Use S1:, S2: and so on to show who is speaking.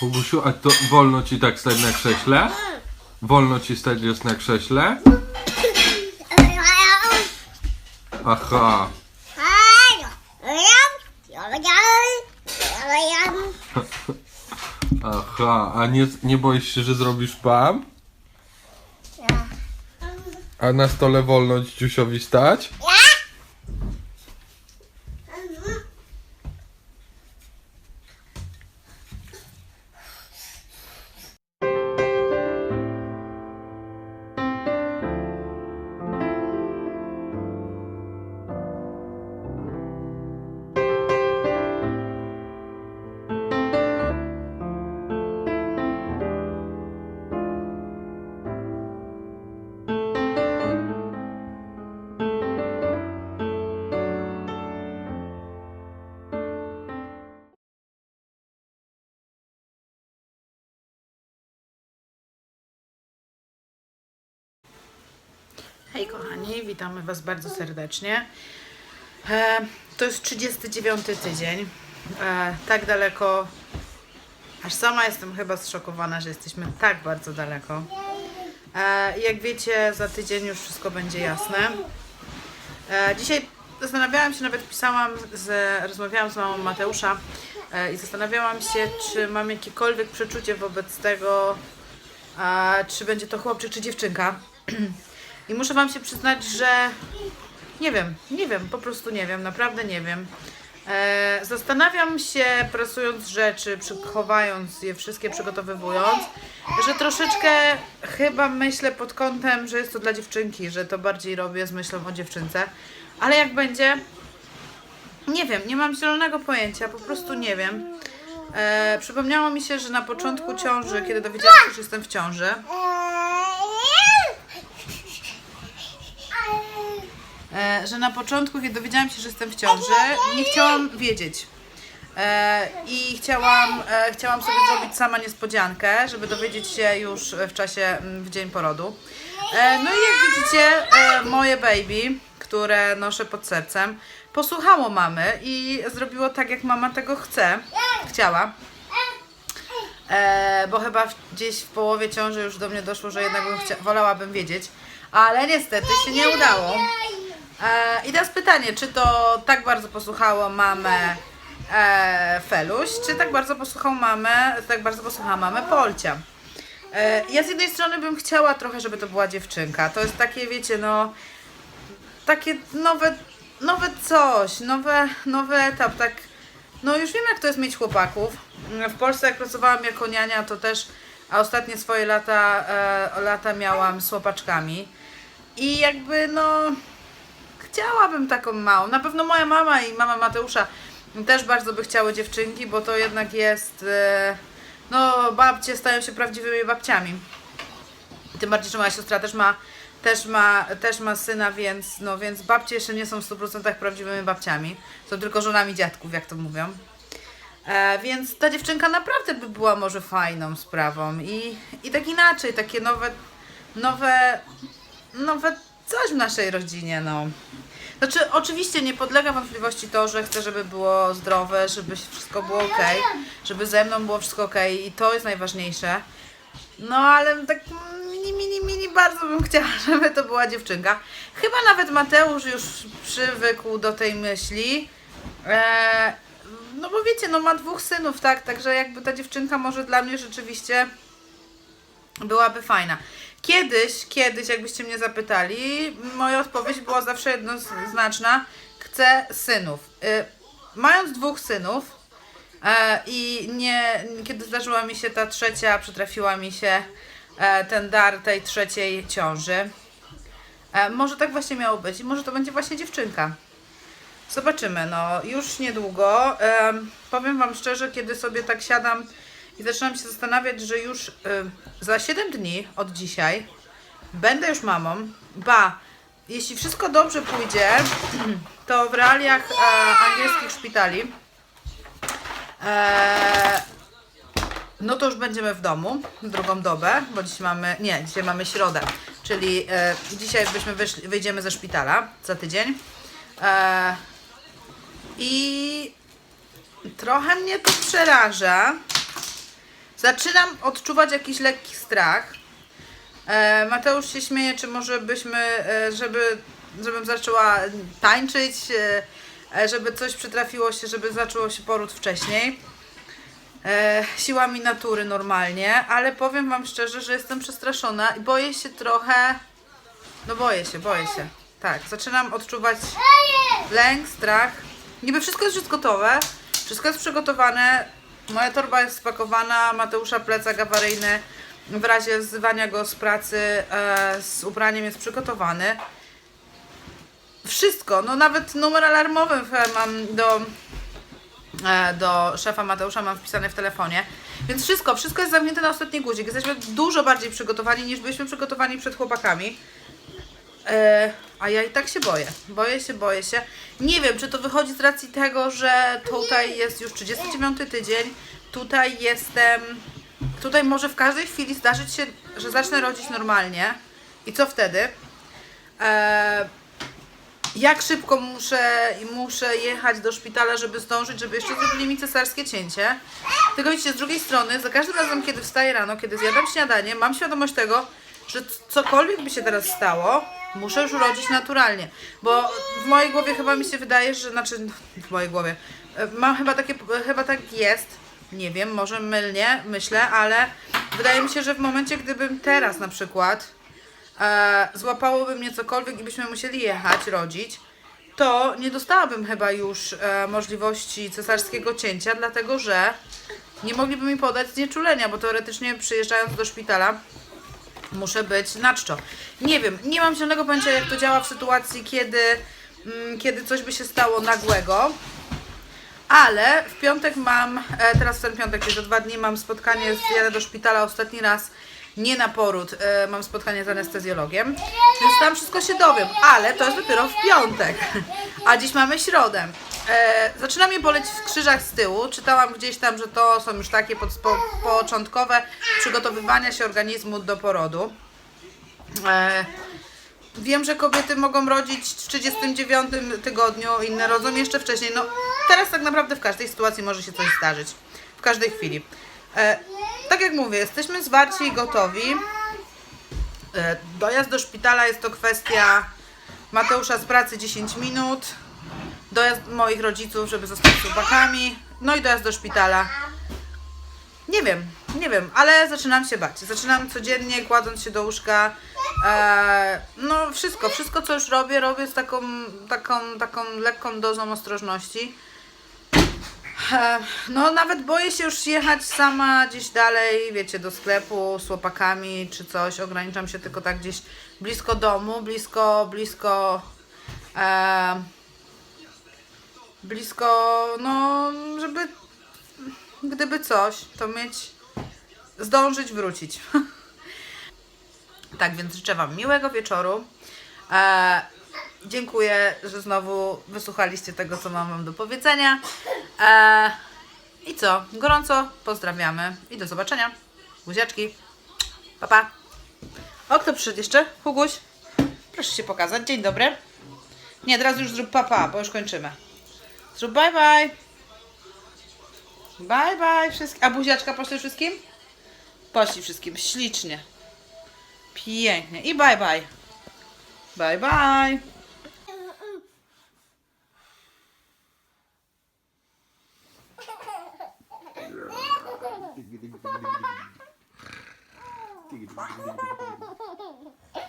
S1: Hugusiu, a to wolno ci tak stać na krześle? Wolno ci stać jest na krześle? Aha. Aha, a nie, nie boisz się, że zrobisz pam? A na stole wolno dziusiowi stać?
S2: Hej kochani, witamy Was bardzo serdecznie. E, to jest 39 tydzień. E, tak daleko, aż sama jestem chyba zszokowana, że jesteśmy tak bardzo daleko. E, jak wiecie, za tydzień już wszystko będzie jasne. E, dzisiaj zastanawiałam się, nawet pisałam, z, rozmawiałam z mamą Mateusza e, i zastanawiałam się, czy mam jakiekolwiek przeczucie wobec tego, a, czy będzie to chłopczyk czy dziewczynka. I muszę Wam się przyznać, że nie wiem, nie wiem, po prostu nie wiem, naprawdę nie wiem. E, zastanawiam się, prasując rzeczy, chowając je wszystkie, przygotowywując, że troszeczkę chyba myślę pod kątem, że jest to dla dziewczynki, że to bardziej robię z myślą o dziewczynce. Ale jak będzie, nie wiem, nie mam zielonego pojęcia, po prostu nie wiem. E, przypomniało mi się, że na początku ciąży, kiedy dowiedziałam się, że jestem w ciąży, e, że na początku, kiedy dowiedziałam się, że jestem w ciąży, nie chciałam wiedzieć. E, I chciałam, e, chciałam sobie zrobić sama niespodziankę, żeby dowiedzieć się już w czasie, mm, w dzień porodu. No i jak widzicie, moje baby, które noszę pod sercem, posłuchało mamy i zrobiło tak, jak mama tego chce, chciała. Bo chyba w, gdzieś w połowie ciąży już do mnie doszło, że jednak bym wolałabym wiedzieć, ale niestety się nie udało. E, I teraz pytanie, czy to tak bardzo posłuchało mamę e, Feluś, czy tak bardzo posłuchał mamę, tak bardzo posłuchała mamę Polcia. E, ja z jednej strony bym chciała trochę, żeby to była dziewczynka. To jest takie, wiecie, no takie nowe, nowe coś, nowe, nowy etap, tak. No już wiem, jak to jest mieć chłopaków. W Polsce, jak pracowałam jako niania, to też, a ostatnie swoje lata, e, lata miałam z chłopaczkami. I jakby, no, chciałabym taką małą. Na pewno moja mama i mama Mateusza też bardzo by chciały dziewczynki, bo to jednak jest, e, no, babcie stają się prawdziwymi babciami. Tym bardziej, że moja siostra też ma, też ma, też ma syna, więc, no, więc babcie jeszcze nie są w 100% prawdziwymi babciami. Są tylko żonami dziadków, jak to mówią. E, więc ta dziewczynka naprawdę by była może fajną sprawą. I, i tak inaczej, takie nowe, nowe, nowe coś w naszej rodzinie, no. Znaczy, oczywiście nie podlega wątpliwości to, że chcę, żeby było zdrowe, żeby wszystko było ok, żeby ze mną było wszystko ok i to jest najważniejsze. No ale tak mini, mini, mini bardzo bym chciała, żeby to była dziewczynka. Chyba nawet Mateusz już przywykł do tej myśli. E, no bo wiecie, no ma dwóch synów, tak? Także jakby ta dziewczynka może dla mnie rzeczywiście byłaby fajna. Kiedyś, kiedyś, jakbyście mnie zapytali, moja odpowiedź była zawsze jednoznaczna. Chcę synów. Y, mając dwóch synów e, i nie, kiedy zdarzyła mi się ta trzecia, przytrafiła mi się e, ten dar tej trzeciej ciąży, e, może tak właśnie miało być i może to będzie właśnie dziewczynka. Zobaczymy, no już niedługo. Em, powiem Wam szczerze, kiedy sobie tak siadam i zaczynam się zastanawiać, że już y, za 7 dni od dzisiaj będę już mamą. Ba, jeśli wszystko dobrze pójdzie, to w realiach e, angielskich szpitali e, no to już będziemy w domu drugą dobę, bo dziś mamy, nie, dzisiaj mamy środę, czyli e, dzisiaj byśmy wyszli, wyjdziemy ze szpitala za tydzień. E, I trochę mnie to przeraża. Zaczynam odczuwać jakiś lekki strach. E, Mateusz się śmieje, czy może byśmy, e, żeby, żebym zaczęła tańczyć, e, żeby coś przytrafiło się, żeby zaczęło się poród wcześniej. Siłami natury normalnie, ale powiem Wam szczerze, że jestem przestraszona i boję się trochę. No boję się, boję się. Tak, zaczynam odczuwać lęk, strach. Niby wszystko jest już gotowe, wszystko jest przygotowane. Moja torba jest spakowana, Mateusza plecak awaryjny w razie wzywania go z pracy e, z ubraniem jest przygotowany. Wszystko, no nawet numer alarmowy mam do, e, do szefa Mateusza, mam wpisane w telefonie. Więc wszystko, wszystko jest zamknięte na ostatni guzik. Jesteśmy dużo bardziej przygotowani niż byliśmy przygotowani przed chłopakami. E, a ja i tak się boję. Boję się, boję się. Nie wiem, czy to wychodzi z racji tego, że tutaj jest już 39 tydzień. Tutaj jestem. Tutaj może w każdej chwili zdarzyć się, że zacznę rodzić normalnie. I co wtedy? E, jak szybko muszę, muszę jechać do szpitala, żeby zdążyć, żeby jeszcze zrobili mi cesarskie cięcie. Tylko widzicie, z drugiej strony, za każdym razem, kiedy wstaję rano, kiedy zjadam śniadanie, mam świadomość tego, że cokolwiek by się teraz stało, muszę już urodzić naturalnie. Bo w mojej głowie chyba mi się wydaje, że, znaczy w mojej głowie, e, mam chyba takie, chyba tak jest, nie wiem, może mylnie myślę, ale wydaje mi się, że w momencie, gdybym teraz na przykład e, złapałoby mnie cokolwiek i byśmy musieli jechać, rodzić, to nie dostałabym chyba już e, możliwości cesarskiego cięcia, dlatego że nie mogliby mi podać znieczulenia, bo teoretycznie przyjeżdżając do szpitala muszę być na czczo. Nie wiem, nie mam zielonego pojęcia jak to działa w sytuacji, kiedy, mm, kiedy coś by się stało nagłego. Ale w piątek mam, e, teraz w ten piątek, czyli za dwa dni mam spotkanie, z- jadę do szpitala ostatni raz, nie na poród, e, mam spotkanie z anestezjologiem, więc tam wszystko się dowiem, ale to jest dopiero w piątek, a dziś mamy środę. E, zaczyna mnie boleć w krzyżach z tyłu, czytałam gdzieś tam, że to są już takie początkowe przygotowywania się organizmu do porodu. E, Wiem, że kobiety mogą rodzić w 39 tygodniu, inne rodzą jeszcze wcześniej. No, teraz tak naprawdę w każdej sytuacji może się coś zdarzyć. W każdej chwili. E, tak jak mówię, jesteśmy zwarci i gotowi. E, dojazd do szpitala jest to kwestia Mateusza z pracy 10 minut. Dojazd moich rodziców, żeby zostać chłopakami. No i dojazd do szpitala. Nie wiem, nie wiem, ale zaczynam się bać. Zaczynam codziennie kładąc się do łóżka. E, no wszystko, wszystko co już robię, robię z taką, taką, taką lekką dozą ostrożności. E, no nawet boję się już jechać sama gdzieś dalej, wiecie, do sklepu z chłopakami czy coś. Ograniczam się tylko tak gdzieś blisko domu, blisko, blisko, e, blisko, no żeby gdyby coś, to mieć, zdążyć wrócić. tak więc życzę Wam miłego wieczoru. E, dziękuję, że znowu wysłuchaliście tego, co mam Wam do powiedzenia. E, I co? Gorąco pozdrawiamy i do zobaczenia. Buziaczki. Pa, pa. O, kto przyszedł jeszcze? Huguś? Proszę się pokazać. Dzień dobry. Nie, teraz już zrób papa, bo już kończymy. Zrób bye bye. Bye bye wszystkim. A buziaczka poszli wszystkim? Poszli wszystkim. Ślicznie. Pięknie. I bye bye. Bye bye.